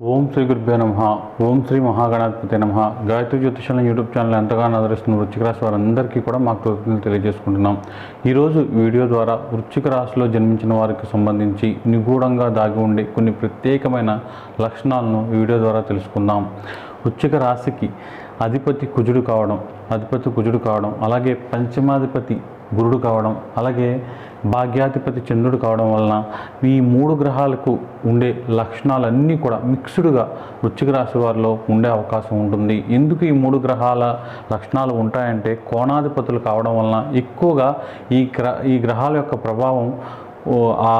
ఓం శ్రీ గురుభ్యో నమ. ఓం శ్రీ మహాగణాధిపతి నమ. గాయత్రి జ్యోతిషాల యూట్యూబ్ ఛానల్ ఎంతగానో ఆదరిస్తున్న వృచ్చిక రాశి వారందరికీ కూడా మాకు కృతజ్ఞతలు తెలియజేసుకుంటున్నాం. ఈరోజు వీడియో ద్వారా వృచ్చిక రాశిలో జన్మించిన వారికి సంబంధించి నిగూఢంగా దాగి ఉండే కొన్ని ప్రత్యేకమైన లక్షణాలను వీడియో ద్వారా తెలుసుకుందాం. వృచ్చిక రాశికి అధిపతి కుజుడు కావడం అధిపతి కుజుడు కావడం అలాగే పంచమాధిపతి గురుడు కావడం అలాగే భాగ్యాధిపతి చంద్రుడు కావడం వలన ఈ మూడు గ్రహాలకు ఉండే లక్షణాలన్నీ కూడా మిక్స్డ్గా వృశ్చిక రాశి వారిలో ఉండే అవకాశం ఉంటుంది. ఎందుకు ఈ మూడు గ్రహాల లక్షణాలు ఉంటాయంటే కోణాధిపతులు కావడం వలన ఎక్కువగా ఈ గ్ర ఈ గ్రహాల యొక్క ప్రభావం ఆ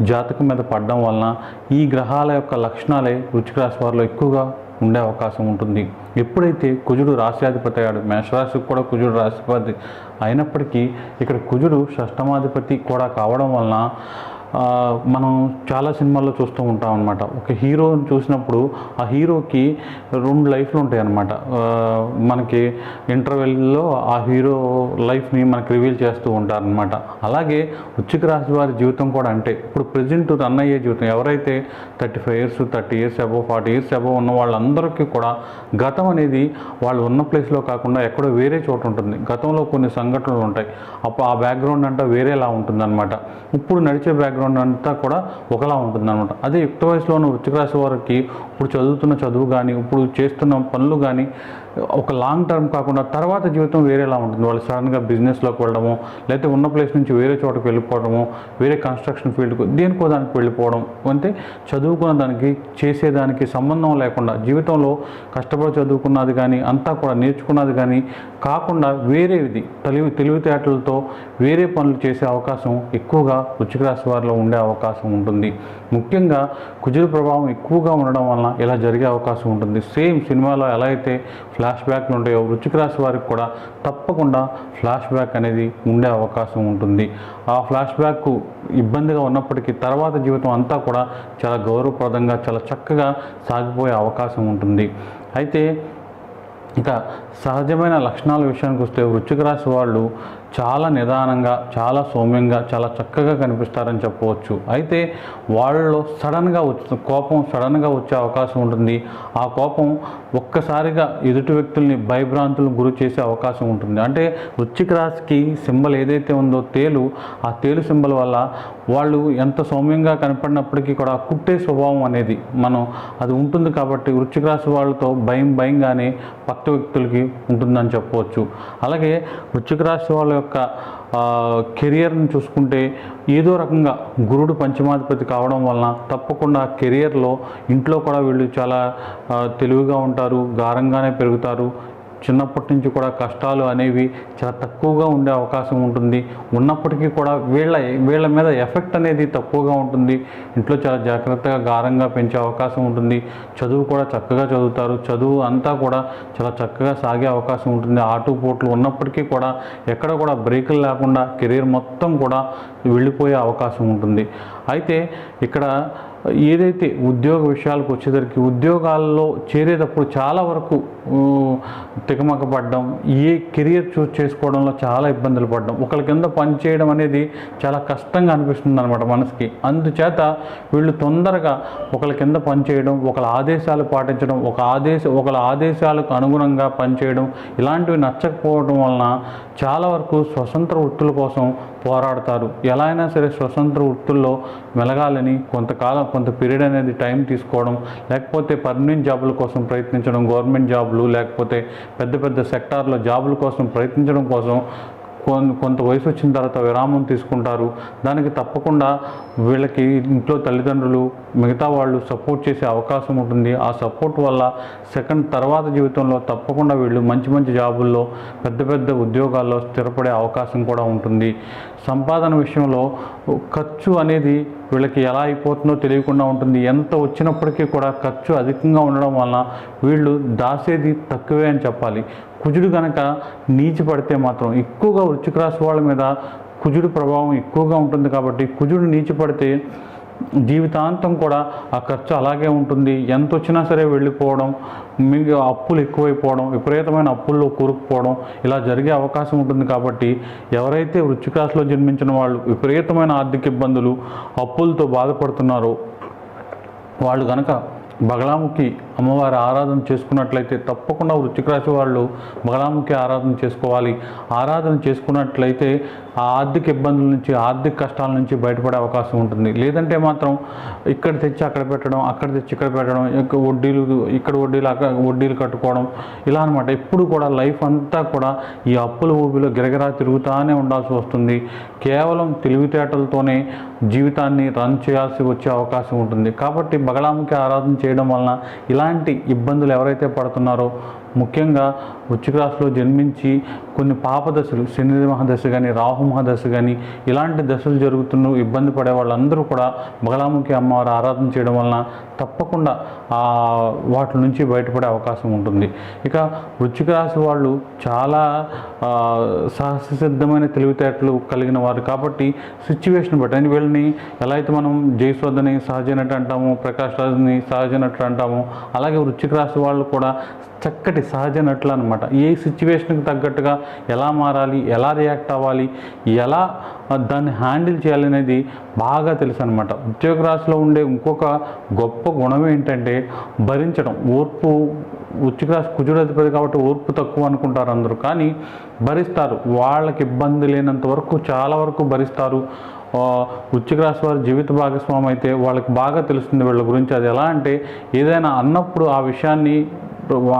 జాతకం మీద పడడం వలన ఈ గ్రహాల యొక్క లక్షణాలే వృచ్చిక రాశి వారిలో ఎక్కువగా ఉండే అవకాశం ఉంటుంది. ఎప్పుడైతే కుజుడు రాశ్యాధిపతి అయ్యాడు మేషరాశికి కూడా కుజుడు రాశిపతి అయినప్పటికీ ఇక్కడ కుజుడు షష్టమాధిపతి కూడా కావడం వలన మనం చాలా సినిమాల్లో చూస్తూ ఉంటాం అనమాట ఒక హీరోని చూసినప్పుడు ఆ హీరోకి రెండు లైఫ్లు ఉంటాయి అనమాట మనకి ఇంటర్వెల్లో ఆ హీరో లైఫ్ని మనకి రివీల్ చేస్తూ ఉంటారనమాట అలాగే వృశ్చిక రాశి వారి జీవితం కూడా అంటే ఇప్పుడు ప్రజెంట్ రన్ అయ్యే జీవితం ఎవరైతే thirty five years thirty years above forty years above ఉన్న వాళ్ళందరికీ కూడా గతం అనేది వాళ్ళు ఉన్న ప్లేస్లో కాకుండా ఎక్కడో వేరే చోట ఉంటుంది. గతంలో కొన్ని సంఘటనలు ఉంటాయి. అప్పుడు ఆ బ్యాక్గ్రౌండ్ అంటే వేరేలా ఉంటుందన్నమాట. ఇప్పుడు నడిచే బ్యాక్గ్రౌండ్ అంతా కూడా ఒకలా ఉంటుందన్నమాట. అదే యుక్త వయసులో ఉన్న వృత్తిక రాశి వారికి ఇప్పుడు చదువుతున్న చదువు కానీ ఇప్పుడు చేస్తున్న పనులు కానీ ఒక లాంగ్ టర్మ్ కాకుండా తర్వాత జీవితం వేరేలా ఉంటుంది. వాళ్ళు సడన్గా బిజినెస్లోకి వెళ్ళడము లేకపోతే ఉన్న ప్లేస్ నుంచి వేరే చోటకి వెళ్ళిపోవడము వేరే కన్స్ట్రక్షన్ ఫీల్డ్కు దేనికో దానికి వెళ్ళిపోవడం అంటే చదువుకున్న దానికి చేసేదానికి సంబంధం లేకుండా జీవితంలో కష్టపడి చదువుకున్నది కానీ అంతా కూడా నేర్చుకున్నది కానీ కాకుండా వేరేది తెలివి తెలివితేటలతో వేరే పనులు చేసే అవకాశం ఎక్కువగా వృశ్చిక రాశి వారిలో ఉండే అవకాశం ఉంటుంది. ముఖ్యంగా కుజుల ప్రభావం ఎక్కువగా ఉండడం వలన ఇలా జరిగే అవకాశం ఉంటుంది. సేమ్ సినిమాలో ఎలా అయితే ఫ్లాష్ బ్యాక్లు ఉంటాయో. వృచ్చిక రాశి వారికి కూడా తప్పకుండా ఫ్లాష్ బ్యాక్ అనేది ఉండే అవకాశం ఉంటుంది. ఆ ఫ్లాష్ బ్యాక్ ఇబ్బందిగా ఉన్నప్పటికీ తర్వాత జీవితం అంతా కూడా చాలా గౌరవప్రదంగా చాలా చక్కగా సాగిపోయే అవకాశం ఉంటుంది. అయితే ఇక సహజమైన లక్షణాల విషయానికి వస్తే వృచ్చిక రాశి వాళ్ళు చాలా నిదానంగా చాలా సౌమ్యంగా చాలా చక్కగా కనిపిస్తారని చెప్పవచ్చు. అయితే వాళ్ళలో సడన్గా వచ్చే కోపం సడన్గా వచ్చే అవకాశం ఉంటుంది. ఆ కోపం ఒక్కసారిగా ఎదుటి వ్యక్తుల్ని భయభ్రాంతులను గురి చేసే అవకాశం ఉంటుంది. అంటే వృచ్చిక రాశికి సింబల్ ఏదైతే ఉందో తేలు ఆ తేలు సింబల్ వల్ల వాళ్ళు ఎంత సౌమ్యంగా కనపడినప్పటికీ కూడా కుట్టే స్వభావం అనేది మనం అది ఉంటుంది కాబట్టి వృచ్చిక రాశి వాళ్ళతో భయం భయంగానే పక్క వ్యక్తులకి ఉంటుందని చెప్పవచ్చు. అలాగే వృచ్చిక రాశి వాళ్ళ యొక్క కెరియర్ని చూసుకుంటే ఏదో రకంగా గురుడు పంచమాధిపతి కావడం వలన తప్పకుండా కెరియర్లో ఇంట్లో కూడా వీళ్ళు చాలా తెలివిగా ఉంటారు గారంగానే పెరుగుతారు. చిన్నప్పటి నుంచి కూడా కష్టాలు అనేవి చాలా తక్కువగా ఉండే అవకాశం ఉంటుంది. ఉన్నప్పటికీ కూడా వీళ్ళ వీళ్ళ మీద ఎఫెక్ట్ అనేది తక్కువగా ఉంటుంది. ఇంట్లో చాలా జాగ్రత్తగా గారంగా పెంచే అవకాశం ఉంటుంది. చదువు కూడా చక్కగా చదువుతారు. చదువు అంతా కూడా చాలా చక్కగా సాగే అవకాశం ఉంటుంది. ఆటుపోట్లు ఉన్నప్పటికీ కూడా ఎక్కడ కూడా బ్రేకులు లేకుండా కెరీర్ మొత్తం కూడా వెళ్ళిపోయే అవకాశం ఉంటుంది. అయితే ఇక్కడ ఏదైతే ఉద్యోగ విషయాలకు వచ్చేసరికి ఉద్యోగాల్లో చేరేటప్పుడు చాలా వరకు తికమక పడడం ఏ కెరియర్ చూస్ చేసుకోవడంలో చాలా ఇబ్బందులు పడడం. ఒకరి కింద పనిచేయడం అనేది చాలా కష్టంగా అనిపిస్తుంది అనమాట మనసుకి. అందుచేత వీళ్ళు తొందరగా ఒకరి కింద పనిచేయడం ఒకళ్ళ ఆదేశాలు పాటించడం ఒక ఆదేశ ఒకళ్ళ ఆదేశాలకు అనుగుణంగా పనిచేయడం ఇలాంటివి నచ్చకపోవడం వలన చాలా వరకు స్వతంత్ర వృత్తుల కోసం పోరాడతారు. ఎలా అయినా సరే స్వతంత్ర వృత్తుల్లో మెలగాలని కొంతకాలం కొంత పీరియడ్ అనేది టైం తీసుకోవడం లేకపోతే పర్మనెంట్ జాబుల కోసం ప్రయత్నించడం గవర్నమెంట్ జాబులు లేకపోతే పెద్ద పెద్ద సెక్టార్లో జాబుల కోసం ప్రయత్నించడం కోసం కొంత వయసు వచ్చిన తర్వాత విరామం తీసుకుంటారు. దానికి తప్పకుండా వీళ్ళకి ఇంట్లో తల్లిదండ్రులు మిగతా వాళ్ళు సపోర్ట్ చేసే అవకాశం ఉంటుంది. ఆ సపోర్ట్ వల్ల సెకండ్ తర్వాత జీవితంలో తప్పకుండా వీళ్ళు మంచి మంచి జాబుల్లో పెద్ద పెద్ద ఉద్యోగాల్లో స్థిరపడే అవకాశం కూడా ఉంటుంది. సంపాదన విషయంలో ఖర్చు అనేది వీళ్ళకి ఎలా అయిపోతుందో తెలియకుండా ఉంటుంది. ఎంత వచ్చినప్పటికీ కూడా ఖర్చు అధికంగా ఉండడం వలన వీళ్ళు దాసేది తక్కువే అని చెప్పాలి. కుజుడు గనక నీచి పడితే మాత్రం ఎక్కువగా వృశ్చిక రాశి వాళ్ళ మీద కుజుడు ప్రభావం ఎక్కువగా ఉంటుంది కాబట్టి కుజుడు నీచి పడితే జీవితాంతం కూడా ఆ ఖర్చు అలాగే ఉంటుంది. ఎంత వచ్చినా సరే వెళ్ళిపోవడం మీకు అప్పులు ఎక్కువైపోవడం విపరీతమైన అప్పుల్లో కూరుకుపోవడం ఇలా జరిగే అవకాశం ఉంటుంది కాబట్టి ఎవరైతే వృశ్చిక జన్మించిన వాళ్ళు విపరీతమైన ఆర్థిక ఇబ్బందులు అప్పులతో బాధపడుతున్నారో వాళ్ళు కనుక బగలాముఖి అమ్మవారి ఆరాధన చేసుకున్నట్లయితే తప్పకుండా వృత్తికరాశి వాళ్ళు బలాముఖి ఆరాధన చేసుకోవాలి. ఆరాధన చేసుకున్నట్లయితే ఆ ఆర్థిక ఇబ్బందుల నుంచి ఆర్థిక కష్టాల నుంచి బయటపడే అవకాశం ఉంటుంది. లేదంటే మాత్రం ఇక్కడ తెచ్చి అక్కడ పెట్టడం అక్కడ తెచ్చి ఇక్కడ పెట్టడం వడ్డీలు ఇక్కడ వడ్డీలు అక్కడ వడ్డీలు కట్టుకోవడం ఇలా అనమాట ఎప్పుడు కూడా లైఫ్ అంతా కూడా ఈ అప్పుల ఊబిలో గిరగిరా తిరుగుతానే ఉండాల్సి వస్తుంది. కేవలం తెలివితేటలతోనే జీవితాన్ని రన్ చేయాల్సి వచ్చే అవకాశం ఉంటుంది. కాబట్టి బగలాముఖి ఆరాధన చేయడం వలన ఇలా ఎలాంటి ఇబ్బందులు ఎవరైతే పడుతున్నారో ముఖ్యంగా వృశ్చిక జన్మించి కొన్ని పాపదశలు శని మహాదశ కానీ రాహు మహాదశ కానీ ఇలాంటి దశలు జరుగుతున్న ఇబ్బంది పడే వాళ్ళందరూ కూడా బగలాముఖి అమ్మవారు ఆరాధన చేయడం వలన తప్పకుండా వాటి నుంచి బయటపడే అవకాశం ఉంటుంది. ఇక వృశ్చిక రాశి వాళ్ళు చాలా ఆ, సహసిద్ధమైన తెలివితేటలు కలిగిన వారు కాబట్టి సిచ్యువేషన్ బట్టి అని వీళ్ళని ఎలా అయితే మనం జయస్వదని సహజ నటు అంటాము ప్రకాష్ రాజ్ని సహజ అంటాము అలాగే వృచ్చిక రాశి వాళ్ళు కూడా చక్కటి సహజ నటులు అనమాట ఏ సిచ్యువేషన్కి తగ్గట్టుగా ఎలా మారాలి ఎలా రియాక్ట్ అవ్వాలి ఎలా దాన్ని హ్యాండిల్ చేయాలి అనేది బాగా తెలుసు అనమాట ఉద్యోగ రాశిలో ఉండే ఇంకొక గొప్ప గుణం ఏంటంటే భరించడం. ఓర్పు ఉచ్చిక రాశి కుజుడధిపతి కాబట్టి ఓర్పు తక్కువ అనుకుంటారు అందరూ. కానీ భరిస్తారు. వాళ్ళకి ఇబ్బంది లేనంత వరకు చాలా వరకు భరిస్తారు. ఆ, వృశ్చిక రాశి వారి జీవిత భాగస్వామి అయితే వాళ్ళకి బాగా తెలుస్తుంది వీళ్ళ గురించి. అది ఎలా అంటే ఏదైనా అన్నప్పుడు ఆ విషయాన్ని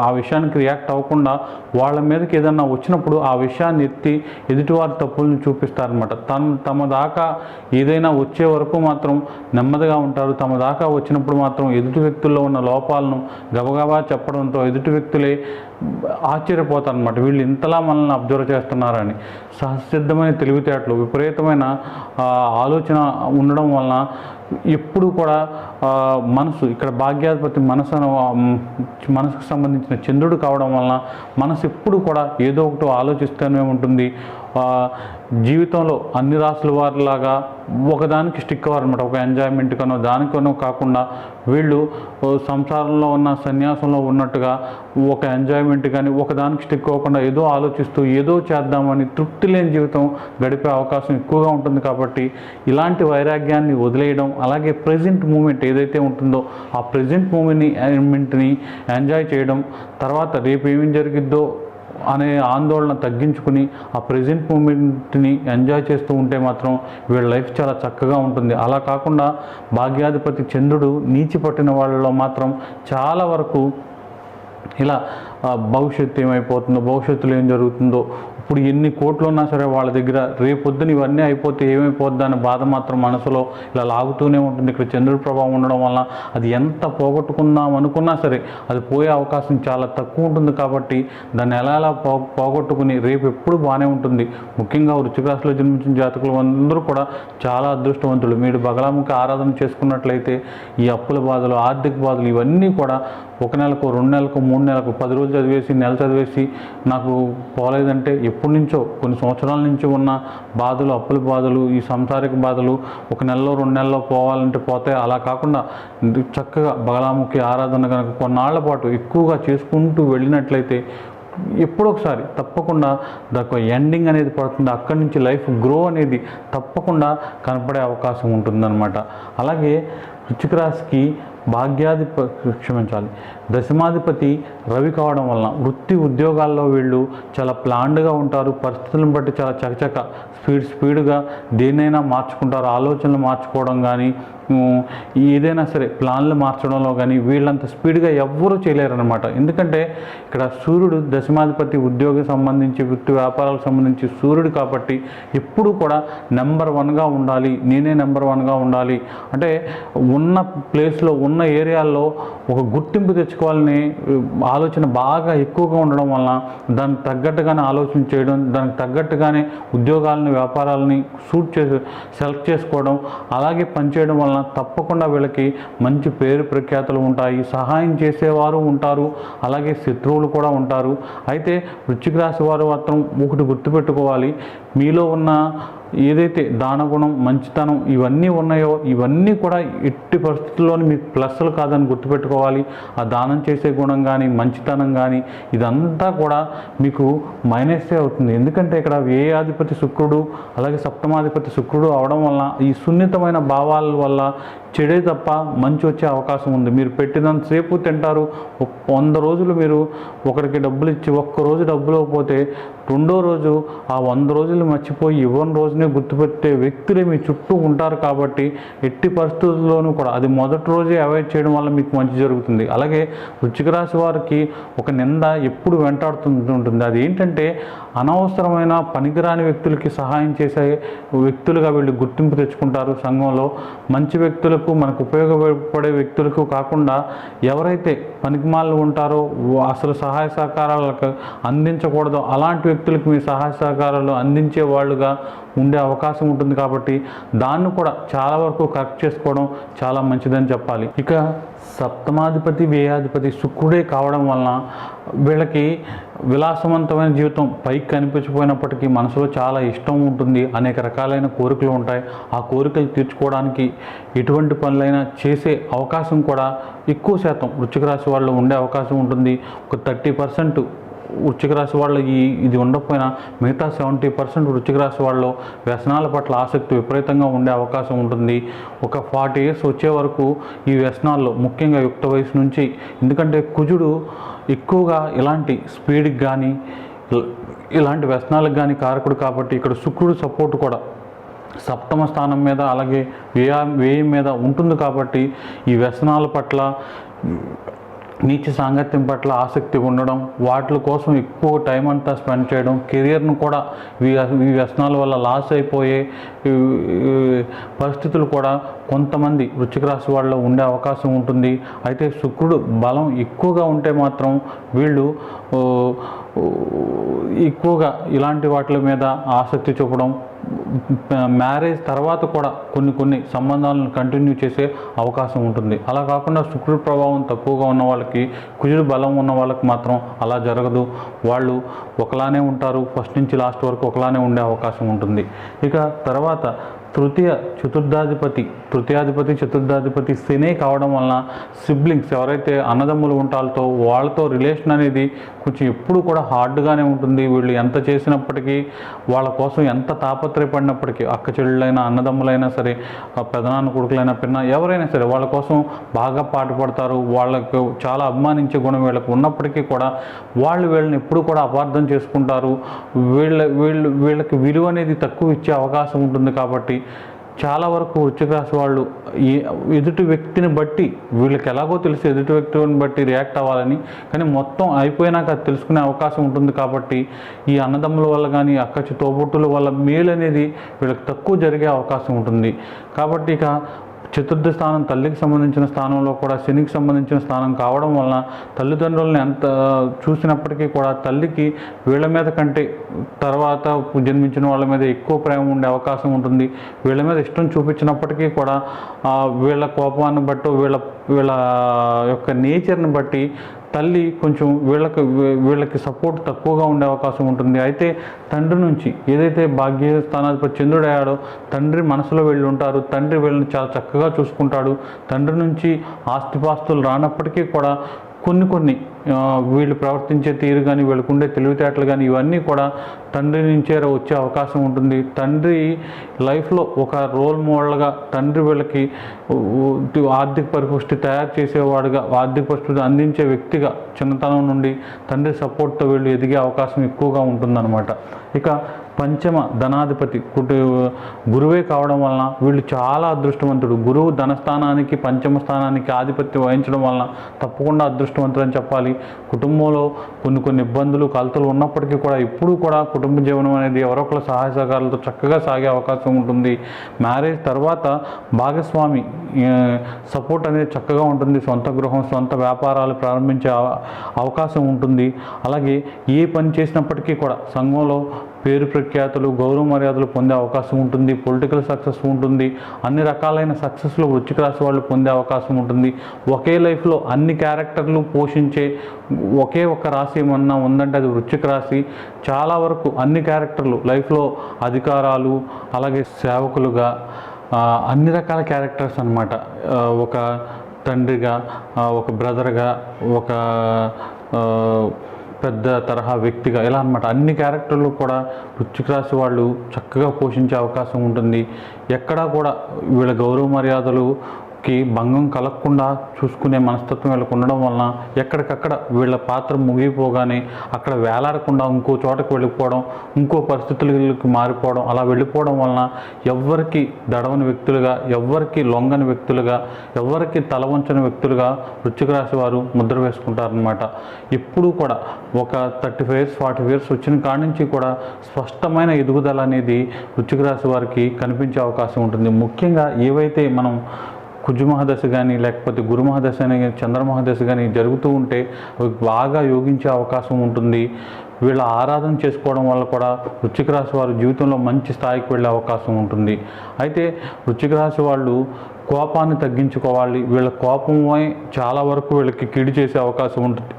ఆ విషయానికి రియాక్ట్ అవ్వకుండా వాళ్ళ మీదకి ఏదన్నా వచ్చినప్పుడు ఆ విషయాన్ని ఎత్తి ఎదుటివారి తప్పులను చూపిస్తారనమాట తను తమ దాకా ఏదైనా వచ్చే వరకు మాత్రం నెమ్మదిగా ఉంటారు. తమ దాకా వచ్చినప్పుడు మాత్రం ఎదుటి వ్యక్తుల్లో ఉన్న లోపాలను గబగబా చెప్పడంతో ఎదుటి వ్యక్తులే ఆశ్చర్యపోతారు అనమాట వీళ్ళు ఇంతలా మనల్ని అబ్జర్వ్ చేస్తున్నారని. సహసిద్ధమైన తెలివితేటలు విపరీతమైన ఆలోచన ఉండడం వలన ఎప్పుడు కూడా మనసు ఇక్కడ భాగ్యాధిపతి మనసు మనసుకు సంబంధించిన చంద్రుడు కావడం వలన మనసు ఎప్పుడు కూడా ఏదో ఒకటి ఆలోచిస్తూనే ఉంటుంది. జీవితంలో అన్ని రాసుల వారిలాగా ఒకదానికి స్టిక్ అవ్వాలన్నమాట. ఒక ఎంజాయ్మెంట్ కనో దానికనో కాకుండా వీళ్ళు సంసారంలో ఉన్న సన్యాసంలో ఉన్నట్టుగా ఒక ఎంజాయ్మెంట్ కానీ ఒకదానికి స్టిక్ అవ్వకుండా ఏదో ఆలోచిస్తూ ఏదో చేద్దామని తృప్తి లేని జీవితం గడిపే అవకాశం ఎక్కువగా ఉంటుంది కాబట్టి ఇలాంటి వైరాగ్యాన్ని వదిలేయడం అలాగే ప్రజెంట్ మూమెంట్ ఏదైతే ఉంటుందో ఆ ప్రజెంట్ మూమెంట్ని మూమెంట్ని ఎంజాయ్ చేయడం తర్వాత రేపు ఏమేం జరిగిద్దో అనే ఆందోళన తగ్గించుకుని ఆ ప్రజెంట్ మూమెంట్ని ఎంజాయ్ చేస్తూ ఉంటే మాత్రం వీళ్ళ లైఫ్ చాలా చక్కగా ఉంటుంది. అలా కాకుండా భాగ్యాధిపతి చంద్రుడు నీచి పట్టిన వాళ్ళలో మాత్రం చాలా వరకు ఇలా భవిష్యత్తు ఏమైపోతుందో భవిష్యత్తులో ఏం జరుగుతుందో ఇప్పుడు ఎన్ని కోట్లు ఉన్నా సరే వాళ్ళ దగ్గర రేపొద్దున ఇవన్నీ అయిపోతే ఏమైపోద్ది అనే బాధ మాత్రం మనసులో ఇలా లాగుతూనే ఉంటుంది. ఇక్కడ చంద్రుడి ప్రభావం ఉండడం వల్ల అది ఎంత పోగొట్టుకుందాం అనుకున్నా సరే అది పోయే అవకాశం చాలా తక్కువ ఉంటుంది కాబట్టి దాన్ని ఎలా ఎలా పో పోగొట్టుకుని రేపు ఎప్పుడు బాగానే ఉంటుంది. ముఖ్యంగా వృశ్చిక రాశిలో జన్మించిన జాతకులు అందరూ కూడా చాలా అదృష్టవంతులు. మీరు బగలాముఖి ఆరాధన చేసుకున్నట్లయితే ఈ అప్పుల బాధలు ఆర్థిక బాధలు ఇవన్నీ కూడా ఒక నెలకు రెండు నెలలకు మూడు నెలలకు పది రోజులు చదివేసి నెల చదివేసి నాకు పోలేదంటే ఎప్పటి నుంచో కొన్ని సంవత్సరాల నుంచి ఉన్న బాధలు అప్పుల బాధలు ఈ సంసారిక బాధలు ఒక నెలలో రెండు నెలల్లో పోవాలంటే పోతే అలా కాకుండా చక్కగా బగలాముఖి ఆరాధన కనుక కొన్నాళ్ళ పాటు ఎక్కువగా చేసుకుంటూ వెళ్ళినట్లయితే ఎప్పుడో ఒకసారి తప్పకుండా దానికి ఎండింగ్ అనేది పడుతుంది. అక్కడి నుంచి లైఫ్ గ్రో అనేది తప్పకుండా కనపడే అవకాశం ఉంటుందన్నమాట. అలాగే వృచ్చిక రాశికి భాగ్యాధిప క్షమించాలి దశమాధిపతి రవి కావడం వలన వృత్తి ఉద్యోగాల్లో వీళ్ళు చాలా ప్లాన్డ్గా ఉంటారు. పరిస్థితులను బట్టి చాలా చకచక స్పీడ్ స్పీడ్గా దేన్నైనా మార్చుకుంటారు. ఆలోచనలు మార్చుకోవడం కానీ ఏదైనా సరే ప్లాన్లు మార్చడంలో కానీ వీళ్ళంత స్పీడ్గా ఎవ్వరూ చేయలేరనమాట ఎందుకంటే ఇక్కడ సూర్యుడు దశమాధిపతి ఉద్యోగం సంబంధించి వృత్తి వ్యాపారాలకు సంబంధించి సూర్యుడు కాబట్టి ఎప్పుడు కూడా నెంబర్ వన్గా ఉండాలి నేనే నెంబర్ వన్గా ఉండాలి. అంటే ఉన్న ప్లేస్లో ఉన్న ఏరియాల్లో ఒక గుర్తింపు తెచ్చుకోవాలని ఆలోచన బాగా ఎక్కువగా ఉండడం వలన దానికి తగ్గట్టుగానే ఆలోచన చేయడం దానికి తగ్గట్టుగానే ఉద్యోగాలని వ్యాపారాలని సూట్ చేసి సెలెక్ట్ చేసుకోవడం అలాగే పనిచేయడం వలన తప్పకుండా వీళ్ళకి మంచి పేరు ప్రఖ్యాతులు ఉంటాయి సహాయం చేసేవారు ఉంటారు అలాగే శత్రువులు కూడా ఉంటారు. అయితే వృశ్చిక రాశి వారు మాత్రం ఒకటి గుర్తుపెట్టుకోవాలి. మీలో ఉన్న ఏదైతే దానగుణం మంచితనం ఇవన్నీ ఉన్నాయో ఇవన్నీ కూడా ఎట్టి పరిస్థితుల్లోని మీకు ప్లస్లు కాదని గుర్తుపెట్టుకోవాలి. ఆ దానం చేసే గుణం కానీ మంచితనం కానీ ఇదంతా కూడా మీకు మైనస్సే అవుతుంది. ఎందుకంటే ఇక్కడ వ్యయాధిపతి శుక్రుడు అలాగే సప్తమాధిపతి శుక్రుడు అవడం వల్ల ఈ సున్నితమైన భావాల వల్ల చెడే తప్ప మంచి వచ్చే అవకాశం ఉంది. మీరు పెట్టినంతసేపు తింటారు. వంద రోజులు మీరు ఒకరికి డబ్బులు ఇచ్చి ఒక్క రోజు డబ్బులు పోతే రెండో రోజు ఆ వంద రోజులు మర్చిపోయి ఇవ్వని రోజునే గుర్తుపెట్టే వ్యక్తులే మీ చుట్టూ ఉంటారు కాబట్టి ఎట్టి పరిస్థితుల్లోనూ కూడా అది మొదటి రోజే అవాయిడ్ చేయడం వల్ల మీకు మంచి జరుగుతుంది. అలాగే వృచ్చిక రాశి వారికి ఒక నింద ఎప్పుడు వెంటాడుతుంటుంది అది ఏంటంటే అనవసరమైన పనికిరాని వ్యక్తులకి సహాయం చేసే వ్యక్తులుగా వీళ్ళు గుర్తింపు తెచ్చుకుంటారు. సంఘంలో మంచి వ్యక్తులు వ్యక్తులకు మనకు ఉపయోగపడే వ్యక్తులకు కాకుండా ఎవరైతే పనికిమాలు ఉంటారో అసలు సహాయ సహకారాలకు అందించకూడదో. అలాంటి వ్యక్తులకు మీ సహాయ సహకారాలు అందించే వాళ్ళుగా ఉండే అవకాశం ఉంటుంది కాబట్టి దాన్ని కూడా చాలా వరకు కరెక్ట్ చేసుకోవడం చాలా మంచిదని చెప్పాలి. ఇక సప్తమాధిపతి వ్యయాధిపతి శుక్రుడే కావడం వలన వీళ్ళకి విలాసవంతమైన జీవితం పైకి కనిపించిపోయినప్పటికీ మనసులో చాలా ఇష్టం ఉంటుంది. అనేక రకాలైన కోరికలు ఉంటాయి. ఆ కోరికలు తీర్చుకోవడానికి ఎటువంటి పనులైనా చేసే అవకాశం కూడా ఎక్కువ శాతం వృశ్చిక రాశి వాళ్ళు ఉండే అవకాశం ఉంటుంది. ఒక థర్టీ పర్సెంట్ వృచ్చిక రాశి వాళ్ళు ఈ ఇది ఉండకపోయినా మిగతా సెవెంటీ పర్సెంట్ వృచ్చిక రాశి వాళ్ళు వ్యసనాల పట్ల ఆసక్తి విపరీతంగా ఉండే అవకాశం ఉంటుంది. ఒక ఫార్టీ ఇయర్స్ వచ్చే వరకు ఈ వ్యసనాల్లో ముఖ్యంగా యుక్త వయసు నుంచి ఎందుకంటే కుజుడు ఎక్కువగా ఇలాంటి స్పీడ్కి కానీ ఇలాంటి వ్యసనాలకు కానీ కారకుడు కాబట్టి ఇక్కడ శుక్రుడు సపోర్ట్ కూడా సప్తమ స్థానం మీద అలాగే వ్యయ వ్యయం మీద ఉంటుంది కాబట్టి ఈ వ్యసనాల పట్ల నీచ సాంగత్యం పట్ల ఆసక్తి ఉండడం వాటి కోసం ఎక్కువ టైం అంతా స్పెండ్ చేయడం కెరియర్ను కూడా ఈ వ్యసనాల వల్ల లాస్ అయిపోయే పరిస్థితులు కూడా కొంతమంది వృశ్చిక రాశి వాళ్ళలో ఉండే అవకాశం ఉంటుంది. అయితే శుక్రుడు బలం ఎక్కువగా ఉంటే మాత్రం వీళ్ళు ఎక్కువగా ఇలాంటి వాటి మీద ఆసక్తి చూపడం మ్యారేజ్ తర్వాత కూడా కొన్ని కొన్ని సంబంధాలను కంటిన్యూ చేసే అవకాశం ఉంటుంది. అలా కాకుండా శుక్రుడి ప్రభావం తక్కువగా ఉన్న వాళ్ళకి కుజుడు బలం ఉన్న వాళ్ళకి మాత్రం అలా జరగదు. వాళ్ళు ఒకలానే ఉంటారు. ఫస్ట్ నుంచి లాస్ట్ వరకు ఒకలానే ఉండే అవకాశం ఉంటుంది. ఇక తర్వాత తృతీయ చతుర్థాధిపతి తృతీయాధిపతి చతుర్థాధిపతి శనే కావడం వలన సిబ్లింగ్స్ ఎవరైతే అన్నదమ్ములు ఉంటారో వాళ్ళతో రిలేషన్ అనేది కొంచెం ఎప్పుడు కూడా హార్డ్గానే ఉంటుంది. వీళ్ళు ఎంత చేసినప్పటికీ వాళ్ళ కోసం ఎంత తాపత్రయపడినప్పటికీ అక్క చెల్లెళ్ళైనా అన్నదమ్ములైనా సరే పెదనాన్న కొడుకులైనా పిన్న ఎవరైనా సరే వాళ్ళ కోసం బాగా పాటుపడతారు వాళ్ళకు చాలా అభిమానించే గుణం వీళ్ళకు ఉన్నప్పటికీ కూడా వాళ్ళు వీళ్ళని ఎప్పుడు కూడా అపార్థం చేసుకుంటారు. వీళ్ళ వీళ్ళు వీళ్ళకి విలువ అనేది తక్కువ ఇచ్చే అవకాశం ఉంటుంది కాబట్టి చాలా వరకు వృశ్చిక రాశి వాళ్ళు ఈ ఎదుటి వ్యక్తిని బట్టి వీళ్ళకి ఎలాగో తెలుసు ఎదుటి వ్యక్తిని బట్టి రియాక్ట్ అవ్వాలని కానీ మొత్తం అయిపోయినాక అది తెలుసుకునే అవకాశం ఉంటుంది కాబట్టి ఈ అన్నదమ్ముల వల్ల కానీ అక్కచి తోబుట్టుల వల్ల మేలు అనేది వీళ్ళకి తక్కువ జరిగే అవకాశం ఉంటుంది. కాబట్టి ఇక చతుర్థ స్థానం తల్లికి సంబంధించిన స్థానంలో కూడా శనికి సంబంధించిన స్థానం కావడం వలన తల్లిదండ్రులను ఎంత చూసినప్పటికీ కూడా తల్లికి వీళ్ళ మీద కంటే తర్వాత జన్మించిన వాళ్ళ మీద ఎక్కువ ప్రేమ ఉండే అవకాశం ఉంటుంది. వీళ్ళ మీద ఇష్టం చూపించినప్పటికీ కూడా వీళ్ళ కోపాన్ని బట్టి వీళ్ళ వీళ్ళ యొక్క నేచర్ని బట్టి తల్లి కొంచెం వీళ్ళకి వీళ్ళకి సపోర్ట్ తక్కువగా ఉండే అవకాశం ఉంటుంది. అయితే తండ్రి నుంచి ఏదైతే భాగ్య స్థానాధిపతి చంద్రుడు అయ్యాడో తండ్రి మనసులో వెళ్ళి ఉంటారు. తండ్రి వీళ్ళని చాలా చక్కగా చూసుకుంటాడు. తండ్రి నుంచి ఆస్తిపాస్తులు రానప్పటికీ కూడా కొన్ని కొన్ని వీళ్ళు ప్రవర్తించే తీరు కానీ వీళ్ళకు ఉండే తెలివితేటలు కానీ ఇవన్నీ కూడా తండ్రి నుంచే వచ్చే అవకాశం ఉంటుంది. తండ్రి లైఫ్లో ఒక రోల్ మోడల్గా తండ్రి వీళ్ళకి ఆర్థిక పరిపుష్టి తయారు చేసేవాడుగా ఆర్థిక పరిస్థితి అందించే వ్యక్తిగా చిన్నతనం నుండి తండ్రి సపోర్ట్తో వీళ్ళు ఎదిగే అవకాశం ఎక్కువగా ఉంటుందన్నమాట. ఇక పంచమ ధనాధిపతి కుటు గురువే కావడం వలన వీళ్ళు చాలా అదృష్టవంతుడు. గురువు ధనస్థానానికి పంచమ స్థానానికి ఆధిపత్యం వహించడం వలన తప్పకుండా అదృష్టవంతుడు అని చెప్పాలి. కుటుంబంలో కొన్ని కొన్ని ఇబ్బందులు కలతలు ఉన్నప్పటికీ కూడా ఎప్పుడూ కూడా కుటుంబ జీవనం అనేది ఎవరో ఒకళ్ళ సహాయ సహకారాలతో చక్కగా సాగే అవకాశం ఉంటుంది. మ్యారేజ్ తర్వాత భాగస్వామి సపోర్ట్ అనేది చక్కగా ఉంటుంది. సొంత గృహం సొంత వ్యాపారాలు ప్రారంభించే అవ- అవకాశం ఉంటుంది. అలాగే ఏ పని చేసినప్పటికీ కూడా సంఘంలో పేరు ప్రఖ్యాతులు గౌరవ మర్యాదలు పొందే అవకాశం ఉంటుంది పొలిటికల్ సక్సెస్ ఉంటుంది అన్ని రకాలైన సక్సెస్లు వృశ్చిక రాశి వాళ్ళు పొందే అవకాశం ఉంటుంది. ఒకే లైఫ్లో అన్ని క్యారెక్టర్లు పోషించే ఒకే ఒక్క రాశి ఏమన్నా ఉందంటే అది వృశ్చిక రాశి. చాలా వరకు అన్ని క్యారెక్టర్లు లైఫ్లో అధికారాలు అలాగే సేవకులుగా అన్ని రకాల క్యారెక్టర్స్ అనమాట ఒక తండ్రిగా ఒక బ్రదర్గా ఒక పెద్ద తరహా వ్యక్తిగా ఇలా అనమాట అన్ని క్యారెక్టర్లు కూడా వృశ్చిక రాశి వాళ్ళు చక్కగా పోషించే అవకాశం ఉంటుంది. ఎక్కడా కూడా వీళ్ళ గౌరవ మర్యాదలు కి భంగం కలగకుండా చూసుకునే మనస్తత్వం వీళ్ళకు ఉండడం వలన ఎక్కడికక్కడ వీళ్ళ పాత్ర ముగిపోగానే అక్కడ వేలాడకుండా ఇంకో చోటకు వెళ్ళిపోవడం ఇంకో పరిస్థితులకి మారిపోవడం అలా వెళ్ళిపోవడం వలన ఎవ్వరికి దడవని వ్యక్తులుగా ఎవ్వరికి లొంగని వ్యక్తులుగా ఎవ్వరికి తల వంచని వ్యక్తులుగా వృశ్చిక రాశి వారు ముద్ర వేసుకుంటారనమాట ఎప్పుడూ కూడా ఒక thirty five years forty years వచ్చిన కాడి నుంచి కూడా స్పష్టమైన ఎదుగుదల అనేది వృశ్చిక రాశి వారికి కనిపించే అవకాశం ఉంటుంది. ముఖ్యంగా ఏవైతే మనం కుజు మహాదశ కానీ లేకపోతే గురు మహాదశ అని చంద్ర మహాదశ కానీ జరుగుతూ ఉంటే అవి బాగా యోగించే అవకాశం ఉంటుంది. వీళ్ళ ఆరాధన చేసుకోవడం వల్ల కూడా వృశ్చిక రాశి వారు జీవితంలో మంచి స్థాయికి వెళ్ళే అవకాశం ఉంటుంది. అయితే వృశ్చిక రాశి వాళ్ళు కోపాన్ని తగ్గించుకోవాలి. వీళ్ళ కోపమే చాలా వరకు వీళ్ళకి కీడి చేసే అవకాశం ఉంటుంది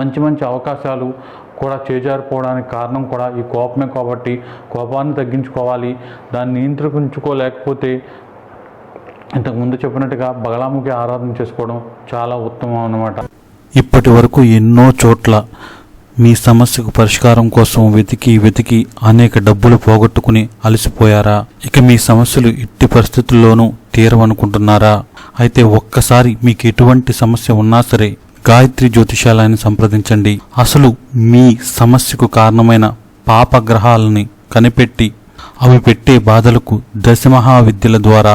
మంచి మంచి అవకాశాలు కూడా చేజారిపోవడానికి కారణం కూడా ఈ కోపమే కాబట్టి కోపాన్ని తగ్గించుకోవాలి. దాన్ని నియంత్రించుకోలేకపోతే ఇంతకుముందు చెప్పినట్టుగా బగలాముఖి ఆరాధన చేసుకోవడం చాలా ఉత్తమం అన్నమాట. ఇప్పటి వరకు ఎన్నో చోట్ల మీ సమస్యకు పరిష్కారం కోసం వెతికి వెతికి అనేక డబ్బులు పోగొట్టుకుని అలసిపోయారా? ఇక మీ సమస్యలు ఎట్టి పరిస్థితుల్లోనూ తీరవనుకుంటున్నారా? అయితే ఒక్కసారి మీకు ఎటువంటి సమస్య ఉన్నా సరే గాయత్రి జ్యోతిషాలయాన్ని సంప్రదించండి. అసలు మీ సమస్యకు కారణమైన పాపగ్రహాలని కనిపెట్టి అవి పెట్టే బాధలకు దశమహా విద్యల ద్వారా